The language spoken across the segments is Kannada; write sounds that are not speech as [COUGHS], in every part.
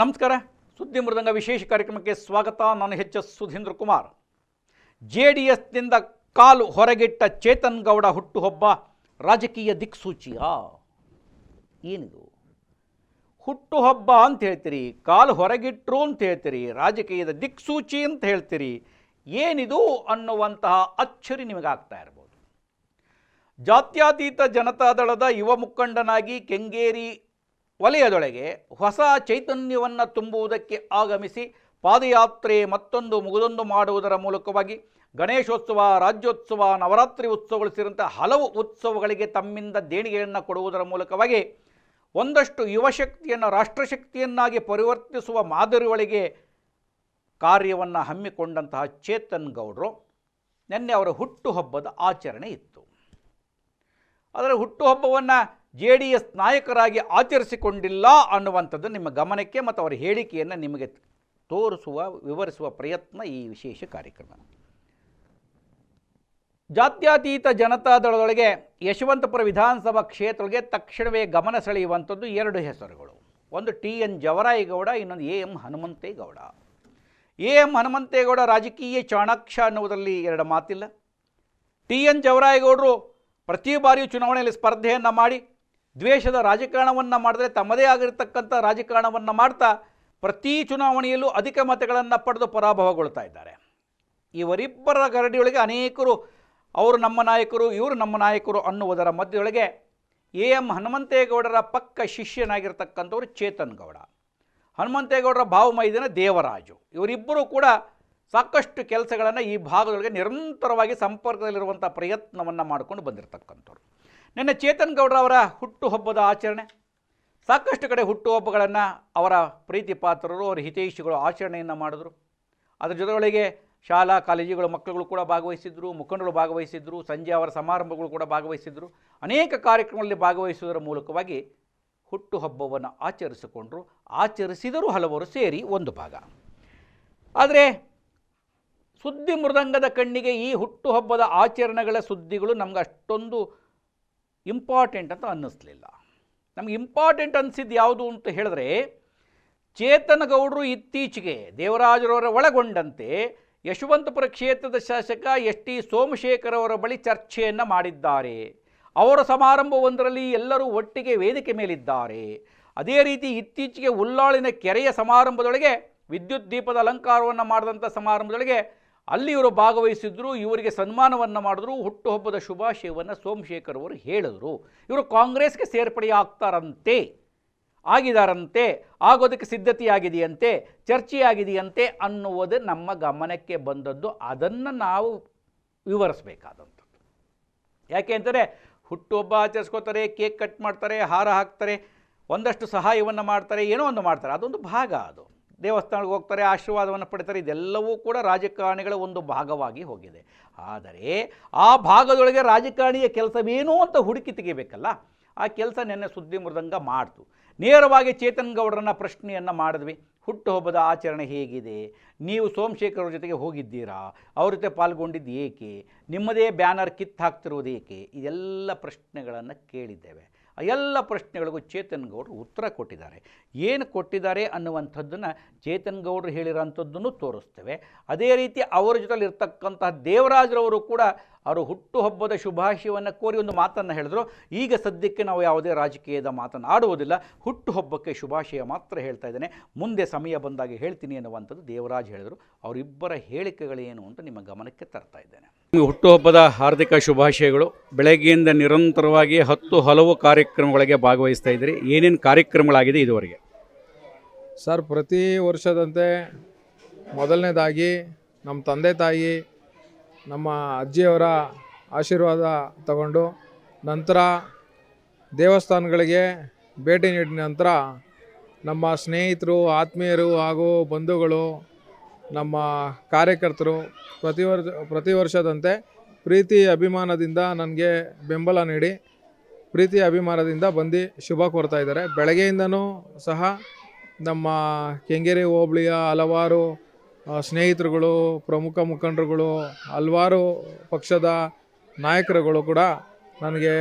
ನಮಸ್ಕಾರ. ಸುದ್ದಿ ಮೃದಂಗ ವಿಶೇಷ ಕಾರ್ಯಕ್ರಮಕ್ಕೆ ಸ್ವಾಗತ. ನಾನು H S Sudheendra Kumar. J D ಎಸ್ನಿಂದ ಕಾಲು ಹೊರಗಿಟ್ಟ ಚೇತನ್ ಗೌಡ ಹುಟ್ಟುಹಬ್ಬ ರಾಜಕೀಯ ದಿಕ್ಸೂಚಿಯ ಏನಿದು? ಹುಟ್ಟುಹಬ್ಬ ಅಂತ ಹೇಳ್ತೀರಿ, ಕಾಲು ಹೊರಗಿಟ್ರು ಅಂತ ಹೇಳ್ತೀರಿ, ರಾಜಕೀಯದ ದಿಕ್ಸೂಚಿ ಅಂತ ಹೇಳ್ತೀರಿ, ಏನಿದು ಅನ್ನುವಂತಹ ಅಚ್ಚರಿ ನಿಮಗಾಗ್ತಾ ಇರ್ಬೋದು. ಜಾತ್ಯತೀತ ಜನತಾದಳದ ಯುವ ಮುಖಂಡನಾಗಿ ಕೆಂಗೇರಿ ವಲಯದೊಳಗೆ ಹೊಸ ಚೈತನ್ಯವನ್ನು ತುಂಬುವುದಕ್ಕೆ ಆಗಮಿಸಿ ಪಾದಯಾತ್ರೆ ಮತ್ತೊಂದು ಮುಗಿದೊಂದು ಮಾಡುವುದರ ಮೂಲಕವಾಗಿ ಗಣೇಶೋತ್ಸವ, ರಾಜ್ಯೋತ್ಸವ, ನವರಾತ್ರಿ ಉತ್ಸವಗಳು ಸೇರಿದಂಥ ಹಲವು ಉತ್ಸವಗಳಿಗೆ ತಮ್ಮಿಂದ ದೇಣಿಗೆಯನ್ನು ಕೊಡುವುದರ ಮೂಲಕವಾಗಿ ಒಂದಷ್ಟು ಯುವಶಕ್ತಿಯನ್ನು, ರಾಷ್ಟ್ರಶಕ್ತಿಯನ್ನಾಗಿ ಪರಿವರ್ತಿಸುವ ಮಾದರಿ ಒಳಗೆ ಕಾರ್ಯವನ್ನು ಹಮ್ಮಿಕೊಂಡಂತಹ ಚೇತನ್ ಗೌಡರು ನಿನ್ನೆ ಅವರ ಹುಟ್ಟುಹಬ್ಬದ ಆಚರಣೆ ಇತ್ತು. ಅದರ ಹುಟ್ಟುಹಬ್ಬವನ್ನು ಜೆ ಡಿ ಎಸ್ ನಾಯಕರಾಗಿ ಆಚರಿಸಿಕೊಂಡಿಲ್ಲ ಅನ್ನುವಂಥದ್ದು ನಿಮ್ಮ ಗಮನಕ್ಕೆ ಮತ್ತು ಅವರ ಹೇಳಿಕೆಯನ್ನು ನಿಮಗೆ ತೋರಿಸುವ, ವಿವರಿಸುವ ಪ್ರಯತ್ನ ಈ ವಿಶೇಷ ಕಾರ್ಯಕ್ರಮ. ಜಾತ್ಯತೀತ ಜನತಾದಳದೊಳಗೆ ಯಶವಂತಪುರ ವಿಧಾನಸಭಾ ಕ್ಷೇತ್ರಕ್ಕೆ ತಕ್ಷಣವೇ ಗಮನ ಸೆಳೆಯುವಂಥದ್ದು ಎರಡು ಹೆಸರುಗಳು. ಒಂದು ಟಿ ಎನ್ ಜವರಾಯಗೌಡ, ಇನ್ನೊಂದು A M Hanumanthegowda. A M Hanumanthegowda ರಾಜಕೀಯ ಚಾಣಾಕ್ಷ ಅನ್ನುವುದರಲ್ಲಿ ಎರಡು ಮಾತಿಲ್ಲ. ಟಿ ಎನ್ ಜವರಾಯಗೌಡರು ಪ್ರತಿ ಬಾರಿಯೂ ಚುನಾವಣೆಯಲ್ಲಿ ಸ್ಪರ್ಧೆಯನ್ನು ಮಾಡಿ ದ್ವೇಷದ ರಾಜಕಾರಣವನ್ನು ಮಾಡಿದ್ರೆ ತಮ್ಮದೇ ಆಗಿರತಕ್ಕಂಥ ರಾಜಕಾರಣವನ್ನು ಮಾಡ್ತಾ ಪ್ರತಿ ಚುನಾವಣೆಯಲ್ಲೂ ಅಧಿಕ ಮತಗಳನ್ನು ಪಡೆದು ಪರಾಭವಗೊಳ್ತಾ ಇದ್ದಾರೆ. ಇವರಿಬ್ಬರ ಗರಡಿಯೊಳಗೆ ಅನೇಕರು ಅವರು ನಮ್ಮ ನಾಯಕರು, ಇವರು ನಮ್ಮ ನಾಯಕರು ಅನ್ನುವುದರ ಮಧ್ಯದೊಳಗೆ ಎ ಎಂ ಹನುಮಂತೇಗೌಡರ ಪಕ್ಕ ಶಿಷ್ಯನಾಗಿರ್ತಕ್ಕಂಥವ್ರು ಚೇತನ್ ಗೌಡ, ಹನುಮಂತೇಗೌಡರ ಭಾವಮೈದನ ದೇವರಾಜು, ಇವರಿಬ್ಬರು ಕೂಡ ಸಾಕಷ್ಟು ಕೆಲಸಗಳನ್ನು ಈ ಭಾಗದೊಳಗೆ ನಿರಂತರವಾಗಿ ಸಂಪರ್ಕದಲ್ಲಿರುವಂಥ ಪ್ರಯತ್ನವನ್ನು ಮಾಡಿಕೊಂಡು ಬಂದಿರತಕ್ಕಂಥವ್ರು. ನಿನ್ನೆ ಚೇತನ್ ಗೌಡ್ರ ಅವರ ಹುಟ್ಟುಹಬ್ಬದ ಆಚರಣೆ. ಸಾಕಷ್ಟು ಕಡೆ ಹುಟ್ಟುಹಬ್ಬಗಳನ್ನು ಅವರ ಪ್ರೀತಿ ಪಾತ್ರರು, ಅವರ ಹಿತೈಷಿಗಳು ಆಚರಣೆಯನ್ನು ಮಾಡಿದ್ರು. ಅದರ ಜೊತೆಗಳಿಗೆ ಶಾಲಾ, ಕಾಲೇಜುಗಳ ಮಕ್ಕಳುಗಳು ಕೂಡ ಭಾಗವಹಿಸಿದ್ರು, ಮುಖಂಡರು ಭಾಗವಹಿಸಿದ್ರು, ಸಂಜೆ ಅವರ ಸಮಾರಂಭಗಳು ಕೂಡ ಭಾಗವಹಿಸಿದ್ರು. ಅನೇಕ ಕಾರ್ಯಕ್ರಮಗಳಲ್ಲಿ ಭಾಗವಹಿಸುವುದರ ಮೂಲಕವಾಗಿ ಹುಟ್ಟುಹಬ್ಬವನ್ನು ಆಚರಿಸಿಕೊಂಡರು. ಆಚರಿಸಿದರೂ ಹಲವರು ಸೇರಿ ಒಂದು ಭಾಗ. ಆದರೆ ಸುದ್ದಿ ಮೃದಂಗದ ಕಣ್ಣಿಗೆ ಈ ಹುಟ್ಟುಹಬ್ಬದ ಆಚರಣೆಗಳ ಸುದ್ದಿಗಳು ನಮ್ಗೆ ಅಷ್ಟೊಂದು ಇಂಪಾರ್ಟೆಂಟ್ ಅಂತ ಅನ್ನಿಸ್ಲಿಲ್ಲ. ನಮ್ಗೆ ಇಂಪಾರ್ಟೆಂಟ್ ಅನಿಸಿದ್ದು ಯಾವುದು ಅಂತ ಹೇಳಿದ್ರೆ, ಚೇತನಗೌಡರು ಇತ್ತೀಚೆಗೆ ದೇವರಾಜರವರ ಒಳಗೊಂಡಂತೆ ಯಶವಂತಪುರ ಕ್ಷೇತ್ರದ ಶಾಸಕ ಎಸ್ ಟಿ ಸೋಮಶೇಖರ್ ಅವರ ಬಳಿ ಚರ್ಚೆಯನ್ನು ಮಾಡಿದ್ದಾರೆ. ಅವರ ಸಮಾರಂಭವೊಂದರಲ್ಲಿ ಎಲ್ಲರೂ ಒಟ್ಟಿಗೆ ವೇದಿಕೆ ಮೇಲಿದ್ದಾರೆ. ಅದೇ ರೀತಿ ಇತ್ತೀಚೆಗೆ ಉಲ್ಲಾಳಿನ ಕೆರೆಯ ಸಮಾರಂಭದೊಳಗೆ ವಿದ್ಯುತ್ ದೀಪದ ಅಲಂಕಾರವನ್ನು ಮಾಡಿದಂಥ ಸಮಾರಂಭದೊಳಗೆ ಅಲ್ಲಿ ಇವರು ಭಾಗವಹಿಸಿದ್ರು, ಇವರಿಗೆ ಸನ್ಮಾನವನ್ನು ಮಾಡಿದ್ರು, ಹುಟ್ಟುಹಬ್ಬದ ಶುಭಾಶಯವನ್ನು ಸೋಮಶೇಖರ್ ಅವರು ಹೇಳಿದ್ರು. ಇವರು ಕಾಂಗ್ರೆಸ್ಗೆ ಸೇರ್ಪಡೆ ಆಗ್ತಾರಂತೆ, ಆಗಿದಾರಂತೆ, ಆಗೋದಕ್ಕೆ ಸಿದ್ಧತೆಯಾಗಿದೆಯಂತೆ, ಚರ್ಚೆಯಾಗಿದೆಯಂತೆ ಅನ್ನುವುದು ನಮ್ಮ ಗಮನಕ್ಕೆ ಬಂದದ್ದು. ಅದನ್ನು ನಾವು ವಿವರಿಸಬೇಕಾದಂಥದ್ದು. ಯಾಕೆ ಅಂತಾರೆ ಹುಟ್ಟುಹಬ್ಬ ಆಚರಿಸ್ಕೋತಾರೆ, ಕೇಕ್ ಕಟ್ ಮಾಡ್ತಾರೆ, ಹಾರ ಹಾಕ್ತಾರೆ, ಒಂದಷ್ಟು ಸಹಾಯವನ್ನು ಮಾಡ್ತಾರೆ, ಏನೋ ಒಂದು ಮಾಡ್ತಾರೆ. ಅದೊಂದು ಭಾಗ ಅದು. ದೇವಸ್ಥಾನಕ್ಕೆ ಹೋಗ್ತಾರೆ, ಆಶೀರ್ವಾದವನ್ನು ಪಡಿತಾರೆ, ಇದೆಲ್ಲವೂ ಕೂಡ ರಾಜಕಾರಣಿಗಳ ಒಂದು ಭಾಗವಾಗಿ ಹೋಗಿದೆ. ಆದರೆ ಆ ಭಾಗದೊಳಗೆ ರಾಜಕಾರಣಿಯ ಕೆಲಸವೇನು ಅಂತ ಹುಡುಕಿ ತೆಗಿಬೇಕಲ್ಲ? ಆ ಕೆಲಸ ನೆನ್ನೆ ಸುದ್ದಿ ಮೃದಂಗ ಮಾಡ್ತು. ನೇರವಾಗಿ ಚೇತನ್ ಗೌಡರನ್ನ ಪ್ರಶ್ನೆಯನ್ನು ಮಾಡಿದ್ವಿ. ಹುಟ್ಟುಹಬ್ಬದ ಆಚರಣೆ ಹೇಗಿದೆ? ನೀವು ಸೋಮಶೇಖರ್ ಅವ್ರ ಜೊತೆಗೆ ಹೋಗಿದ್ದೀರಾ? ಅವ್ರ ಜೊತೆ ಪಾಲ್ಗೊಂಡಿದ್ದು ಏಕೆ? ನಿಮ್ಮದೇ ಬ್ಯಾನರ್ ಕಿತ್ತು ಹಾಕ್ತಿರೋದು ಏಕೆ? ಇದೆಲ್ಲ ಪ್ರಶ್ನೆಗಳನ್ನು ಕೇಳಿದ್ದೇವೆ. ಎಲ್ಲ ಪ್ರಶ್ನೆಗಳಿಗೂ ಚೇತನ್ ಗೌಡರು ಉತ್ತರ ಕೊಟ್ಟಿದ್ದಾರೆ. ಏನು ಕೊಟ್ಟಿದ್ದಾರೆ ಅನ್ನುವಂಥದ್ದನ್ನು ಚೇತನ್ ಗೌಡರು ಹೇಳಿರೋಂಥದ್ದನ್ನು ತೋರಿಸ್ತೇವೆ. ಅದೇ ರೀತಿ ಅವರ ಜೊತೆಲಿ ಇರ್ತಕ್ಕಂತಹ ದೇವರಾಜರವರು ಕೂಡ ಅವರು ಹುಟ್ಟುಹಬ್ಬದ ಶುಭಾಶಯವನ್ನು ಕೋರಿ ಒಂದು ಮಾತನ್ನು ಹೇಳಿದ್ರು. ಈಗ ಸದ್ಯಕ್ಕೆ ನಾವು ಯಾವುದೇ ರಾಜಕೀಯದ ಮಾತನ್ನು ಆಡುವುದಿಲ್ಲ. ಹುಟ್ಟುಹಬ್ಬಕ್ಕೆ ಶುಭಾಶಯ ಮಾತ್ರ ಹೇಳ್ತಾ ಇದ್ದೇನೆ. ಮುಂದೆ ಸಮಯ ಬಂದಾಗ ಹೇಳ್ತೀನಿ ಅನ್ನುವಂಥದ್ದು ದೇವರಾಜ್ ಹೇಳಿದರು. ಅವರಿಬ್ಬರ ಹೇಳಿಕೆಗಳೇನು ಅಂತ ನಿಮ್ಮ ಗಮನಕ್ಕೆ ತರ್ತಾ ಇದ್ದೇನೆ. ಹುಟ್ಟುಹಬ್ಬದ ಹಾರ್ದಿಕ ಶುಭಾಶಯಗಳು. ಬೆಳಗ್ಗೆಯಿಂದ ನಿರಂತರವಾಗಿ ಹತ್ತು ಹಲವು ಕಾರ್ಯಕ್ರಮಗಳಿಗೆ ಭಾಗವಹಿಸ್ತಾ ಇದ್ದೀರಿ. ಏನೇನು ಕಾರ್ಯಕ್ರಮಗಳಾಗಿದೆ ಇದುವರೆಗೆ? ಸರ್ ಪ್ರತಿ ವರ್ಷದಂತೆ ಮೊದಲನೇದಾಗಿ ನಮ್ಮ ತಂದೆ ತಾಯಿ ನಮ್ಮ ಅಜ್ಜಿಯವರ ಆಶೀರ್ವಾದ ತಗೊಂಡು ನಂತರ ದೇವಸ್ಥಾನಗಳಿಗೆ ಭೇಟಿ ನೀಡಿದ ನಂತರ ನಮ್ಮ ಸ್ನೇಹಿತರು, ಆತ್ಮೀಯರು ಹಾಗೂ ಬಂಧುಗಳು, ನಮ್ಮ ಕಾರ್ಯಕರ್ತರು ಪ್ರತಿ ವರ್ಷ, ಪ್ರತಿ ವರ್ಷದಂತೆ ಪ್ರೀತಿ ಅಭಿಮಾನದಿಂದ ನನಗೆ ಬೆಂಬಲ ನೀಡಿ ಪ್ರೀತಿ ಅಭಿಮಾನದಿಂದ ಬಂದು ಶುಭ ಕೋರ್ತಾ ಇದ್ದಾರೆ. ಬೆಳಗ್ಗೆಯಿಂದನೂ ಸಹ ನಮ್ಮ ಕೆಂಗೇರಿ ಹೋಬಳಿಯ ಹಲವಾರು ಸ್ನೇಹಿತರುಗಳು, ಪ್ರಮುಖ ಮುಖಂಡರುಗಳು, ಹಲವಾರು ಪಕ್ಷದ ನಾಯಕರುಗಳು ಕೂಡ ನನಗೆ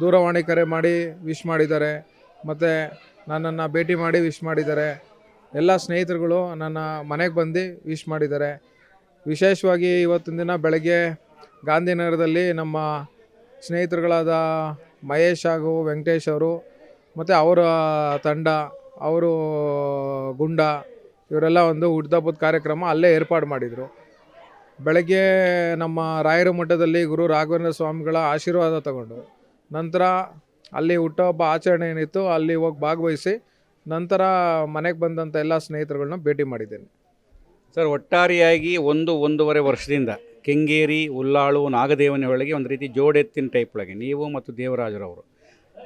ದೂರವಾಣಿ ಕರೆ ಮಾಡಿ ವಿಶ್ ಮಾಡಿದ್ದಾರೆ. ಮತ್ತು ನನ್ನನ್ನು ಭೇಟಿ ಮಾಡಿ ವಿಶ್ ಮಾಡಿದ್ದಾರೆ. ಎಲ್ಲ ಸ್ನೇಹಿತರುಗಳು ನನ್ನ ಮನೆಗೆ ಬಂದು ವಿಶ್ ಮಾಡಿದ್ದಾರೆ. ವಿಶೇಷವಾಗಿ ಇವತ್ತಿನ ದಿನ ಬೆಳಗ್ಗೆ ಗಾಂಧಿನಗರದಲ್ಲಿ ನಮ್ಮ ಸ್ನೇಹಿತರುಗಳಾದ ಮಹೇಶ್ ಹಾಗೂ ವೆಂಕಟೇಶ್ ಅವರು, ಮತ್ತು ಅವರ ತಂಡ, ಅವರು ಗುಂಡ ಇವರೆಲ್ಲ ಒಂದು ಹುಟ್ಟಿದಬ್ಬದ ಕಾರ್ಯಕ್ರಮ ಅಲ್ಲೇ ಏರ್ಪಾಡು ಮಾಡಿದರು. ಬೆಳಗ್ಗೆ ನಮ್ಮ ರಾಯರ ಮಠದಲ್ಲಿ ಗುರು ರಾಘವೇಂದ್ರ ಸ್ವಾಮಿಗಳ ಆಶೀರ್ವಾದ ತಗೊಂಡು, ನಂತರ ಅಲ್ಲಿ ಹುಟ್ಟುಹಬ್ಬ ಆಚರಣೆ ಏನಿತ್ತು, ಅಲ್ಲಿ ಹೋಗಿ ಭಾಗವಹಿಸಿ ನಂತರ ಮನೆಗೆ ಬಂದಂಥ ಎಲ್ಲ ಸ್ನೇಹಿತರುಗಳನ್ನ ಭೇಟಿ ಮಾಡಿದ್ದೇನೆ. ಸರ್, ಒಟ್ಟಾರೆಯಾಗಿ ಒಂದು ಒಂದೂವರೆ ವರ್ಷದಿಂದ ಕೆಂಗೇರಿ, ಉಲ್ಲಾಳು ನಾಗದೇವನ ಒಳಗೆ ಒಂದು ರೀತಿ ಜೋಡೆತ್ತಿನ ಟೈಪ್ ಒಳಗೆ ನೀವು ಮತ್ತು ದೇವರಾಜರವರು.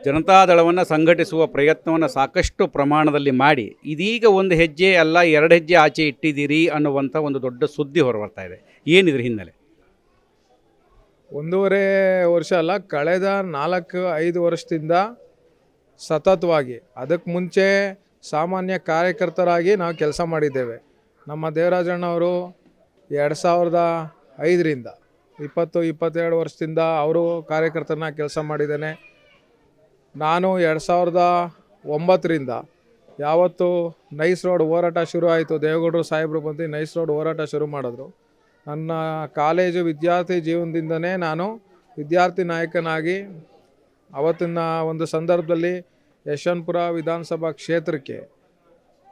ಜನತಾದಳವನ್ನು ಸಂಘಟಿಸುವ ಪ್ರಯತ್ನವನ್ನು ಸಾಕಷ್ಟು ಪ್ರಮಾಣದಲ್ಲಿ ಮಾಡಿ, ಇದೀಗ ಒಂದು ಹೆಜ್ಜೆ ಅಲ್ಲ, ಎರಡು ಹೆಜ್ಜೆ ಆಚೆ ಇಟ್ಟಿದ್ದೀರಿ ಅನ್ನುವಂಥ ಒಂದು ದೊಡ್ಡ ಸುದ್ದಿ ಹೊರಬರ್ತಾ ಇದೆ. ಏನಿದ್ರ ಹಿನ್ನೆಲೆ? ಒಂದೂವರೆ ವರ್ಷ ಅಲ್ಲ, ಕಳೆದ ನಾಲ್ಕು, ಐದು ವರ್ಷದಿಂದ ಸತತವಾಗಿ ಅದಕ್ಕೆ ಮುಂಚೆ ಸಾಮಾನ್ಯ ಕಾರ್ಯಕರ್ತರಾಗಿ ನಾವು ಕೆಲಸ ಮಾಡಿದ್ದೇವೆ. ನಮ್ಮ ದೇವರಾಜಣ್ಣವರು ಎರಡು ಸಾವಿರದ ಐದರಿಂದ, ಇಪ್ಪತ್ತು, ಇಪ್ಪತ್ತೆರಡು ವರ್ಷದಿಂದ ಅವರು ಕಾರ್ಯಕರ್ತರನ್ನ ಕೆಲಸ ಮಾಡಿದ್ದೇನೆ. ನಾನು ಎರಡು ಸಾವಿರದ ಒಂಬತ್ತರಿಂದ ಯಾವತ್ತು ನೈಸ್ ರೋಡ್ ಹೋರಾಟ ಶುರು ಆಯಿತು. ದೇವೇಗೌಡರು, ಸಾಹೇಬರು ಬಂದು ನೈಸ್ ರೋಡ್ ಹೋರಾಟ ಶುರು ಮಾಡಿದ್ರು. ನನ್ನ ಕಾಲೇಜು ವಿದ್ಯಾರ್ಥಿ ಜೀವನದಿಂದನೇ ನಾನು ವಿದ್ಯಾರ್ಥಿ ನಾಯಕನಾಗಿ ಅವತ್ತಿನ ಒಂದು ಸಂದರ್ಭದಲ್ಲಿ ಯಶವಂತಪುರ ವಿಧಾನಸಭಾ ಕ್ಷೇತ್ರಕ್ಕೆ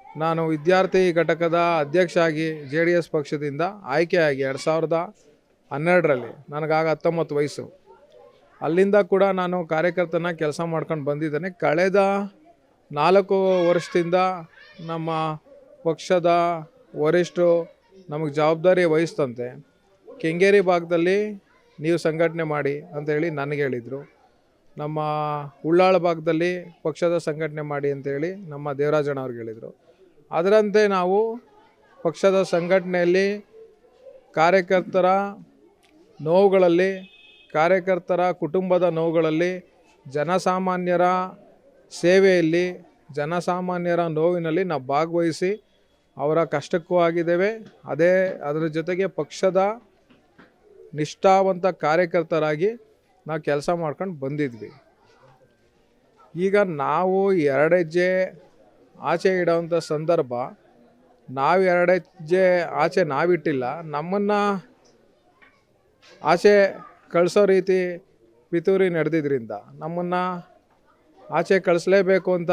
ನಾನು ವಿದ್ಯಾರ್ಥಿ ಘಟಕದ ಅಧ್ಯಕ್ಷ ಆಗಿ ಜೆ ಡಿ ಎಸ್ ಪಕ್ಷದಿಂದ ಆಯ್ಕೆಯಾಗಿ ಎರಡು ಸಾವಿರದ ಹನ್ನೆರಡರಲ್ಲಿ, ನನಗಾಗ ಹತ್ತೊಂಬತ್ತು ವಯಸ್ಸು. ಅಲ್ಲಿಂದ ಕೂಡ ನಾನು ಕಾರ್ಯಕರ್ತನ ಕೆಲಸ ಮಾಡ್ಕೊಂಡು ಬಂದಿದ್ದೇನೆ. ಕಳೆದ ನಾಲ್ಕು ವರ್ಷದಿಂದ ನಮ್ಮ ಪಕ್ಷದ ವರಿಷ್ಠರು ನಮಗೆ ಜವಾಬ್ದಾರಿ ವಹಿಸ್ತಂತೆ ಕೆಂಗೇರಿ ಭಾಗದಲ್ಲಿ ನೀವು ಸಂಘಟನೆ ಮಾಡಿ ಅಂತ ಹೇಳಿ ನನಗೆ ಹೇಳಿದರು. ನಮ್ಮ ಉಳ್ಳಾಳ ಭಾಗದಲ್ಲಿ ಪಕ್ಷದ ಸಂಘಟನೆ ಮಾಡಿ ಅಂತೇಳಿ ನಮ್ಮ ದೇವರಾಜಣ್ಣ ಅವ್ರಿಗೆ ಹೇಳಿದರು. ಅದರಂತೆ ನಾವು ಪಕ್ಷದ ಸಂಘಟನೆಯಲ್ಲಿ ಕಾರ್ಯಕರ್ತರ ನೋವುಗಳಲ್ಲಿ ಕಾರ್ಯಕರ್ತರ ಕುಟುಂಬದ ನೋವುಗಳಲ್ಲಿ ಜನಸಾಮಾನ್ಯರ ಸೇವೆಯಲ್ಲಿ ಜನಸಾಮಾನ್ಯರ ನೋವಿನಲ್ಲಿ ನಾವು ಭಾಗವಹಿಸಿ ಅವರ ಕಷ್ಟಕ್ಕೂ ಆಗಿದ್ದೇವೆ. ಅದೇ ಅದರ ಜೊತೆಗೆ ಪಕ್ಷದ ನಿಷ್ಠಾವಂತ ಕಾರ್ಯಕರ್ತರಾಗಿ ನಾವು ಕೆಲಸ ಮಾಡ್ಕೊಂಡು ಬಂದಿದ್ವಿ. ಈಗ ನಾವು ಎರಡೆಜ್ಜೆ ಆಚೆ ಇಡೋವಂಥ ಸಂದರ್ಭ, ನಾವು ಎರಡೆಜ್ಜೆ ಆಚೆ ನಾವಿಟ್ಟಿಲ್ಲ. ನಮ್ಮನ್ನು ಆಚೆ ಕಳಿಸೋ ರೀತಿ ಪಿತೂರಿ ನಡೆದಿದ್ದರಿಂದ ನಮ್ಮನ್ನು ಆಚೆ ಕಳಿಸ್ಲೇಬೇಕು ಅಂತ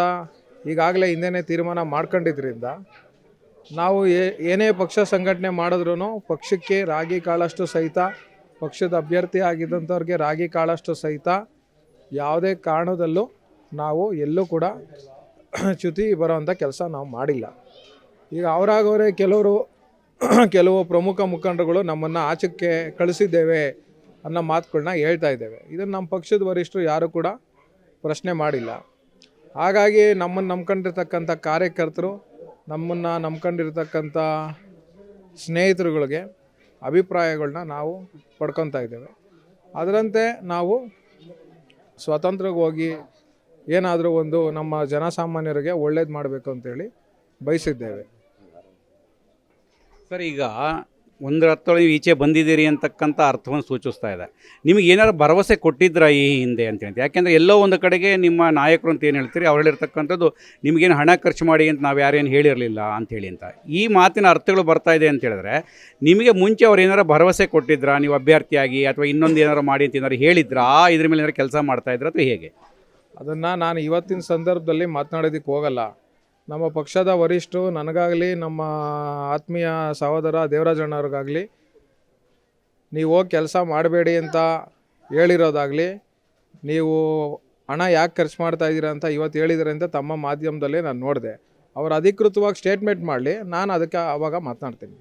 ಈಗಾಗಲೇ ಹಿಂದೆನೇ ತೀರ್ಮಾನ ಮಾಡ್ಕೊಂಡಿದ್ದರಿಂದ ನಾವು ಏನೇ ಪಕ್ಷ ಸಂಘಟನೆ ಮಾಡಿದ್ರೂ ಪಕ್ಷಕ್ಕೆ ರಾಗಿ ಕಾಳಷ್ಟು ಸಹಿತ, ಪಕ್ಷದ ಅಭ್ಯರ್ಥಿ ಆಗಿದ್ದಂಥವ್ರಿಗೆ ರಾಗಿ ಕಾಳಷ್ಟು ಸಹಿತ ಯಾವುದೇ ಕಾರಣದಲ್ಲೂ ನಾವು ಎಲ್ಲೂ ಕೂಡ ಚ್ಯುತಿ ಬರೋವಂಥ ಕೆಲಸ ನಾವು ಮಾಡಿಲ್ಲ. ಈಗ ಅವರಾಗವರೇ ಕೆಲವರು, ಕೆಲವು ಪ್ರಮುಖ ಮುಖಂಡರುಗಳು ನಮ್ಮನ್ನು ಆಚಕ್ಕೆ ಕಳಿಸಿದ್ದೇವೆ ಅನ್ನೋ ಮಾತುಗಳನ್ನ ಹೇಳ್ತಾ ಇದ್ದೇವೆ. ಇದನ್ನು ನಮ್ಮ ಪಕ್ಷದ ವರಿಷ್ಠರು ಯಾರು ಕೂಡ ಪ್ರಶ್ನೆ ಮಾಡಿಲ್ಲ. ಹಾಗಾಗಿ ನಮ್ಮನ್ನು ನಂಬ್ಕೊಂಡಿರ್ತಕ್ಕಂಥ ಕಾರ್ಯಕರ್ತರು, ನಮ್ಮನ್ನು ನಂಬ್ಕೊಂಡಿರ್ತಕ್ಕಂಥ ಸ್ನೇಹಿತರುಗಳಿಗೆ ಅಭಿಪ್ರಾಯಗಳನ್ನ ನಾವು ಪಡ್ಕೊತಾ ಇದ್ದೇವೆ. ಅದರಂತೆ ನಾವು ಸ್ವತಂತ್ರಕ್ಕೆ ಹೋಗಿ ಏನಾದರೂ ಒಂದು ನಮ್ಮ ಜನಸಾಮಾನ್ಯರಿಗೆ ಒಳ್ಳೇದು ಮಾಡಬೇಕು ಅಂತೇಳಿ ಬಯಸಿದ್ದೇವೆ. ಸರ್, ಈಗ ಒಂದರ ನೀವು ಈಚೆ ಬಂದಿದ್ದೀರಿ ಅಂತಕ್ಕಂಥ ಅರ್ಥವನ್ನು ಸೂಚಿಸ್ತಾ ಇದೆ. ನಿಮಗೆ ಏನಾದ್ರು ಭರವಸೆ ಕೊಟ್ಟಿದ್ರಾ ಈ ಹಿಂದೆ ಅಂತ ಹೇಳ್ತೀವಿ ಯಾಕೆಂದರೆ ಎಲ್ಲೋ ಒಂದು ಕಡೆಗೆ ನಿಮ್ಮ ನಾಯಕರು ಅಂತ ಏನು ಹೇಳ್ತೀರಿ? ಅವ್ರು ಹೇಳಿರ್ತಕ್ಕಂಥದ್ದು ನಿಮಗೇನು ಹಣ ಖರ್ಚು ಮಾಡಿ ಅಂತ ನಾವು ಯಾರೇನು ಹೇಳಿರಲಿಲ್ಲ ಅಂತೇಳಿ ಅಂತ. ಈ ಮಾತಿನ ಅರ್ಥಗಳು ಬರ್ತಾ ಇದೆ ಅಂತ ಹೇಳಿದ್ರೆ ನಿಮಗೆ ಮುಂಚೆ ಅವ್ರು ಏನಾರು ಭರವಸೆ ಕೊಟ್ಟಿದ್ರಾ? ನೀವು ಅಭ್ಯರ್ಥಿಯಾಗಿ ಅಥವಾ ಇನ್ನೊಂದು ಏನಾರು ಮಾಡಿ ಅಂತ ಏನಾರು ಹೇಳಿದ್ರಾ? ಇದ್ರ ಮೇಲೆ ಏನಾರು ಕೆಲಸ ಮಾಡ್ತಾ ಇದ್ರ ಅಥವಾ ಹೇಗೆ? ಅದನ್ನು ನಾನು ಇವತ್ತಿನ ಸಂದರ್ಭದಲ್ಲಿ ಮಾತನಾಡೋದಕ್ಕೆ ಹೋಗಲ್ಲ. ನಮ್ಮ ಪಕ್ಷದ ವರಿಷ್ಠರು, ನನಗಾಗಲಿ, ನಮ್ಮ ಆತ್ಮೀಯ ಸಹೋದರ ದೇವರಾಜಣ್ಣವ್ರಿಗಾಗಲಿ, ನೀವು ಹೋಗಿ ಕೆಲಸ ಮಾಡಬೇಡಿ ಅಂತ ಹೇಳಿರೋದಾಗಲಿ, ನೀವು ಹಣ ಯಾಕೆ ಖರ್ಚು ಮಾಡ್ತಾ ಇದ್ದೀರಾ ಅಂತ ಇವತ್ತು ಹೇಳಿದ್ದಾರೆ ಅಂತ ತಮ್ಮ ಮಾಧ್ಯಮದಲ್ಲಿ ನಾನು ನೋಡಿದೆ. ಅವರು ಅಧಿಕೃತವಾಗಿ ಸ್ಟೇಟ್ಮೆಂಟ್ ಮಾಡಲಿ, ನಾನು ಅದಕ್ಕೆ ಆವಾಗ ಮಾತನಾಡ್ತೀನಿ.